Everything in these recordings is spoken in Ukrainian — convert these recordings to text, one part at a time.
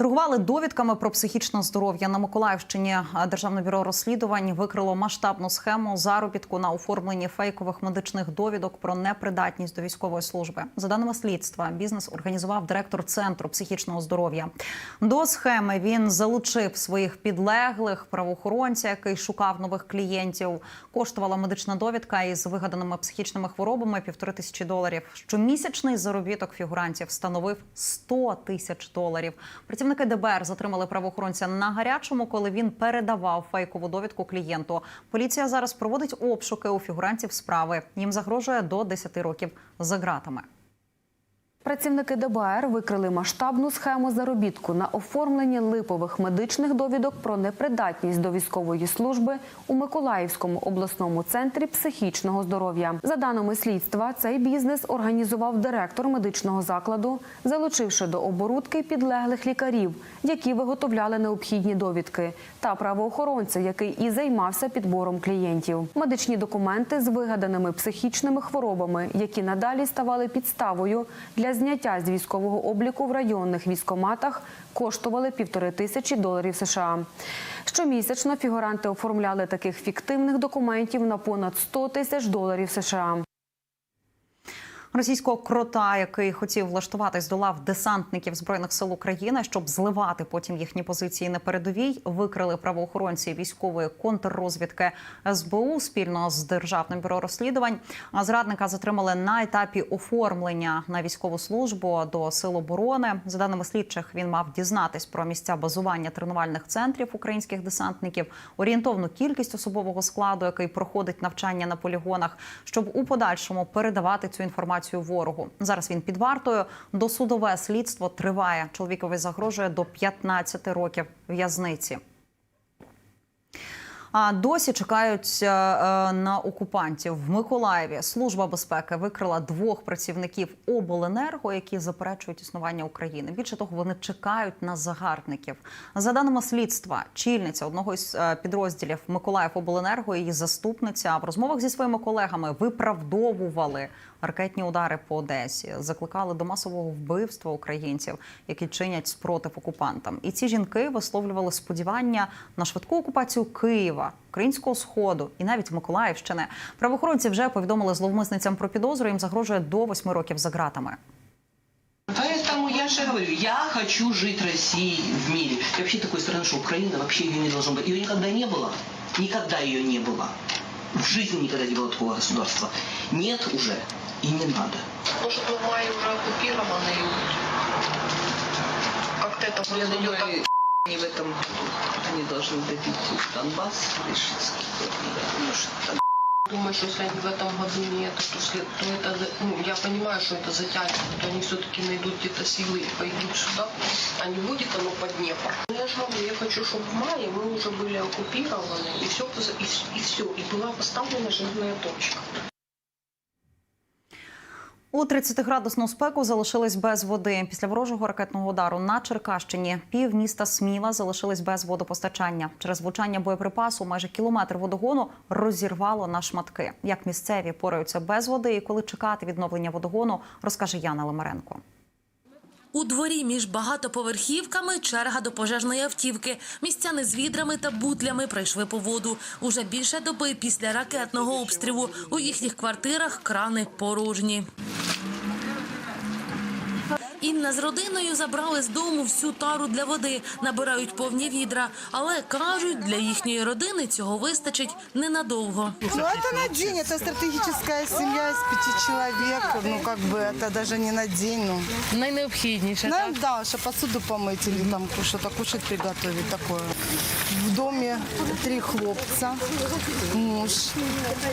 Торгували довідками про психічне здоров'я на Миколаївщині. Державне бюро розслідувань викрило масштабну схему заробітку на оформленні фейкових медичних довідок про непридатність до військової служби. За даними слідства, бізнес організував директор центру психічного здоров'я. До схеми він залучив своїх підлеглих правоохоронця, який шукав нових клієнтів. Коштувала медична довідка із вигаданими психічними хворобами півтори тисячі доларів. Щомісячний заробіток фігурантів становив 100 тисяч доларів. Працівники ДБР затримали правоохоронця на гарячому, коли він передавав фейкову довідку клієнту. Поліція зараз проводить обшуки у фігурантів справи. Їм загрожує до 10 років за ґратами. Працівники ДБР викрили масштабну схему заробітку на оформленні липових медичних довідок про непридатність до військової служби у Миколаївському обласному центрі психічного здоров'я. За даними слідства, цей бізнес організував директор медичного закладу, залучивши до оборудки підлеглих лікарів, які виготовляли необхідні довідки, та правоохоронця, який і займався підбором клієнтів. Медичні документи з вигаданими психічними хворобами, які надалі ставали підставою для зняття з військового обліку в районних військоматах коштували півтори тисячі доларів США. Щомісячно фігуранти оформляли таких фіктивних документів на понад 100 тисяч доларів США. Російського крота, який хотів влаштуватись до лав десантників збройних сил України, щоб зливати потім їхні позиції на передовій, викрили правоохоронці військової контррозвідки СБУ спільно з державним бюро розслідувань. А зрадника затримали на етапі оформлення на військову службу до сил оборони. За даними слідчих, він мав дізнатись про місця базування тренувальних центрів українських десантників, орієнтовну кількість особового складу, який проходить навчання на полігонах, щоб у подальшому передавати цю інформацію ворогу. Зараз він під вартою. Досудове слідство триває. Чоловікові загрожує до 15 років в'язниці. А досі чекають е, е, на окупантів в Миколаєві. Служба безпеки викрила двох працівників обленерго, які заперечують існування України. Більше того, вони чекають на загарбників. За даними слідства, чільниця одного із е, підрозділів Миколаїв Обленерго, її заступниця в розмовах зі своїми колегами виправдовували ракетні удари по Одесі, закликали до масового вбивства українців, які чинять спротив окупантам. І ці жінки висловлювали сподівання на швидку окупацію Києва, українського сходу і навіть Миколаївщини. Правоохоронці вже повідомили зловмисницям про підозру. Їм загрожує до восьми років за ґратами. Поэтому я же говорю, я хочу жить Россией в мире. И вообще такой страны, что Украина вообще ее не должно быть. Ее никогда не было. Никогда ее не было. В жизни никогда не было такого государства. Нет уже И не надо. Может, мы в мае уже оккупированы? Как-то это Я думаю, так не в этом году они должны добить Донбасс. Я думаю, что так. Думаю, что если они в этом году нет, то, след- то это, за- ну, я понимаю, что это затянется, то они все-таки найдут где-то силы и пойдут сюда, а не будет оно под Днепр. Ну, Я же говорю, я хочу, чтобы в мае мы уже были оккупированы, и все, и, и все, и была поставлена жирная точка. У 30-градусну спеку залишились без води. Після ворожого ракетного удару на Черкащині пів міста Сміла залишились без водопостачання. Через влучання боєприпасу майже кілометр водогону розірвало на шматки. Як місцеві пораються без води і коли чекати відновлення водогону, розкаже Яна Лемаренко. У дворі між багатоповерхівками черга до пожежної автівки. Містяни з відрами та бутлями прийшли по воду. Уже більше доби після ракетного обстрілу у їхніх квартирах крани порожні. Інна з родиною забрали з дому всю тару для води, набирають повні відра, але кажуть, для їхньої родини цього вистачить ненадовго. Ну, это на день, это стратегическая семья из пяти человек. Ну, как бы, это даже не на день, ну. Найнеобхідніше. Ну, да, что посуду помыть или там что-то кушать приготовить такое. В доме три хлопца, муж.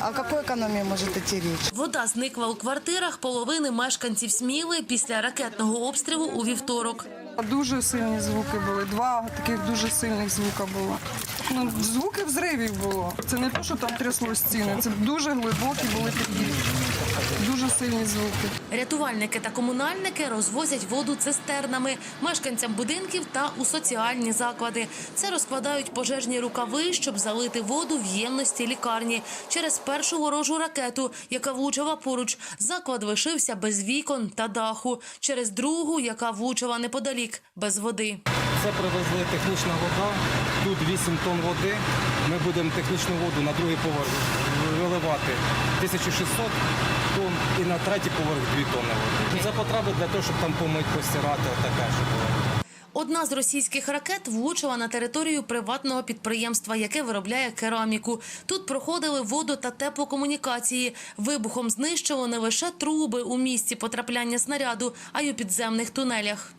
О какой экономии может идти речь? Вода зникла у квартирах половини мешканців Сміли після ракетного обстрілу у вівторок. Дуже сильні звуки були. Два таких дуже сильних звука було. Ну, звуки взривів було. Це не те, що там трясло стіни, це дуже глибокі були такі Дуже сильні звуки. Рятувальники та комунальники розвозять воду цистернами мешканцям будинків та у соціальні заклади. Це розкладають пожежні рукави, щоб залити воду в ємності лікарні. Через першу ворожу ракету, яка влучила поруч, заклад лишився без вікон та даху. Через другу, яка влучила неподалік, без води. Це привезли технічна вода. Тут 8 тонн води. Ми будемо технічну воду на другий поверх виливати 1600 тонн і на третій поверх 2 тонни води. Це потреби для того, щоб там помить, постирати, отаке, що було. Одна з російських ракет влучила на територію приватного підприємства, яке виробляє кераміку. Тут проходили воду та теплокомунікації. Вибухом знищило не лише труби у місці потрапляння снаряду, а й у підземних тунелях.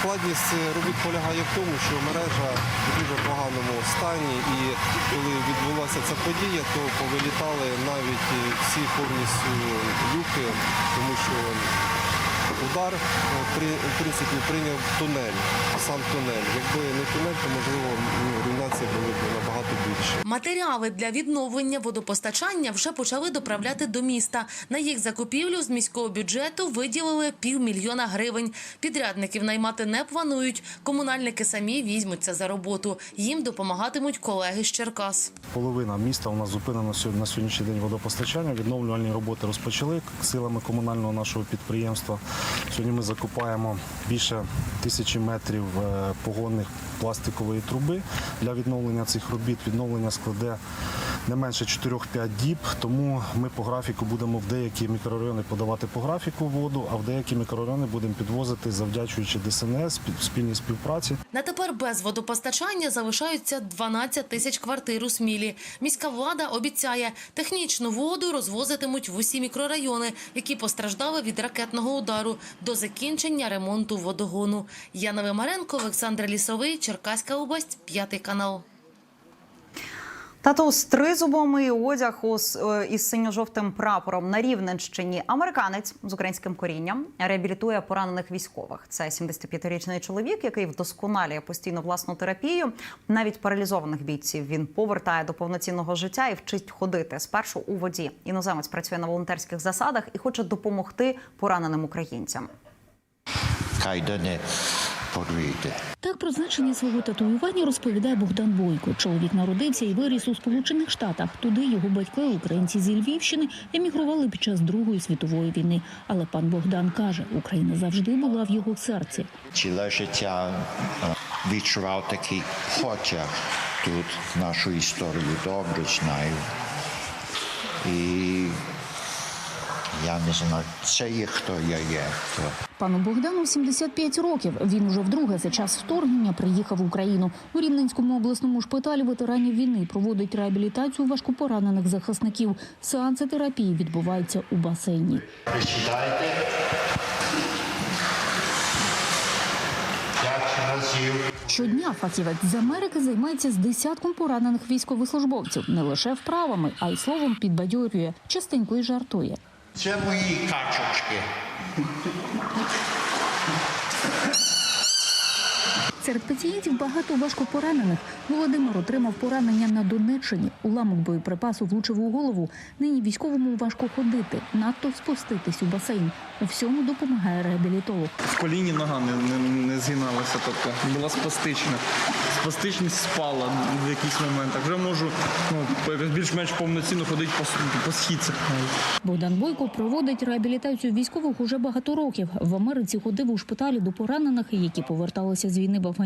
Складність робіт полягає в тому, що мережа в дуже поганому стані, і коли відбулася ця подія, то повилітали навіть е, всі повністю люки, тому що удар е, при- в принципі прийняв тунель, сам тунель. Якби не тунель, то можливо руйнація руйнації були б набагато більше. Матеріали для відновлення водопостачання вже почали доправляти до міста. На їх закупівлю з міського бюджету виділили півмільйона гривень. Підрядників наймати не планують. Комунальники самі візьмуться за роботу. Їм допомагатимуть колеги з Черкас. Половина міста у нас зупинено на сьогоднішній день водопостачання. Відновлювальні роботи розпочали силами комунального нашого підприємства. Сьогодні ми закупаємо більше тисячі метрів е, погонних пластикової труби для відновлення цих робіт. Відновлення складе не менше 4-5 діб. Тому ми по графіку будемо в деякі мікрорайони подавати по графіку воду, а в деякі мікрорайони будемо підвозити, завдячуючи ДСНС, спільній співпраці. На тепер без водопостачання залишаються 12 тисяч квартир у Смілі. Міська влада обіцяє, технічну воду розвозитимуть в усі мікрорайони, які постраждали від ракетного удару до закінчення ремонту водогону. Яна Вимаренко, Олександр Лісовий, Черкаська область, п'ятий канал. Тато з тризубом і одяг е, із синьо-жовтим прапором на Рівненщині. Американець з українським корінням реабілітує поранених військових. Це 75-річний чоловік, який вдосконалює постійно власну терапію. Навіть паралізованих бійців він повертає до повноцінного життя і вчить ходити спершу у воді. Іноземець працює на волонтерських засадах і хоче допомогти пораненим українцям. Хай да не подвійде. Так про значення свого татуювання розповідає Богдан Бойко. Чоловік народився і виріс у Сполучених Штатах. Туди його батьки, українці зі Львівщини, емігрували під час Другої світової війни. Але пан Богдан каже, Україна завжди була в його серці. Ціле життя е, відчував такий потяг тут нашу історію добре знаю. І я не знаю, це є хто я є. То Пану Богдану 75 років. Він уже вдруге за час вторгнення приїхав в Україну. У Рівненському обласному шпиталі ветеранів війни проводить реабілітацію важкопоранених захисників. Сеанси терапії відбуваються у басейні. присідайте. Щодня фахівець з Америки займається з десятком поранених військовослужбовців не лише вправами, а й словом підбадьорює, частенько й жартує. Це мої качочки. Серед пацієнтів багато важко поранених. Володимир отримав поранення на Донеччині. Уламок боєприпасу влучив у голову. Нині військовому важко ходити, надто спуститись у басейн. У всьому допомагає реабілітолог. В коліні нога не, не, не згиналася, тобто була спастична. Спастичність спала в якийсь момент. Вже можу ну, більш-менш повноцінно ходити по, по східцях. Богдан Бойко проводить реабілітацію військових уже багато років. В Америці ходив у шпиталі до поранених, які поверталися з війни в Афганістані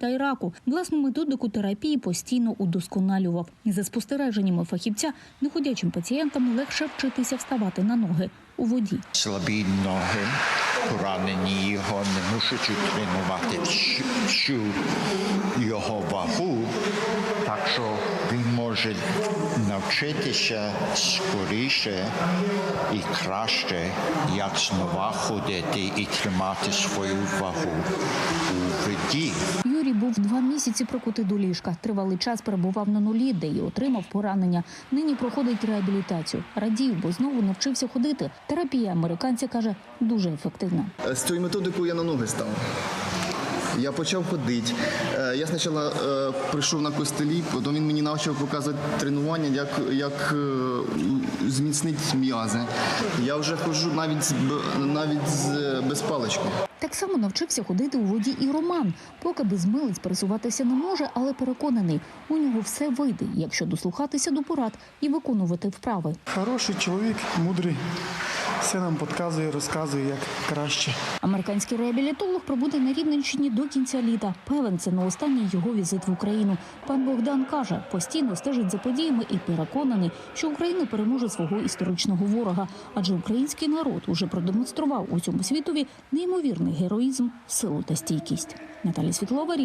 та Іраку. Власну методику терапії постійно удосконалював. За спостереженнями фахівця, неходячим пацієнтам легше вчитися вставати на ноги у воді. Слабі ноги, поранені його не мусять утримувати всю його вагу, так що він може навчитися скоріше і краще, як знову ходити і тримати свою вагу у воді. Юрій був два місяці прикутий до ліжка. Тривалий час перебував на нулі, де й отримав поранення. Нині проходить реабілітацію. Радів, бо знову навчився ходити. Терапія американця каже дуже ефективна. З цією методикою я на ноги став. Я почав ходити. Е, Я спочатку е, прийшов на костелі, потім він мені почав показувати тренування, як, як е, зміцнити м'язи. Я вже ходжу навіть, навіть з, без палички. Так само навчився ходити у воді і Роман. Поки без милиць пересуватися не може, але переконаний, у нього все вийде, якщо дослухатися до порад і виконувати вправи. Хороший чоловік, мудрий, все нам підказує, розказує, як краще. Американський реабілітолог пробуде на Рівненщині до кінця літа. Певен, це не останній його візит в Україну. Пан Богдан каже, постійно стежить за подіями і переконаний, що Україна переможе свого історичного ворога. Адже український народ уже продемонстрував у цьому світові неймовірний героїзм, силу та стійкість. Наталі Світлова.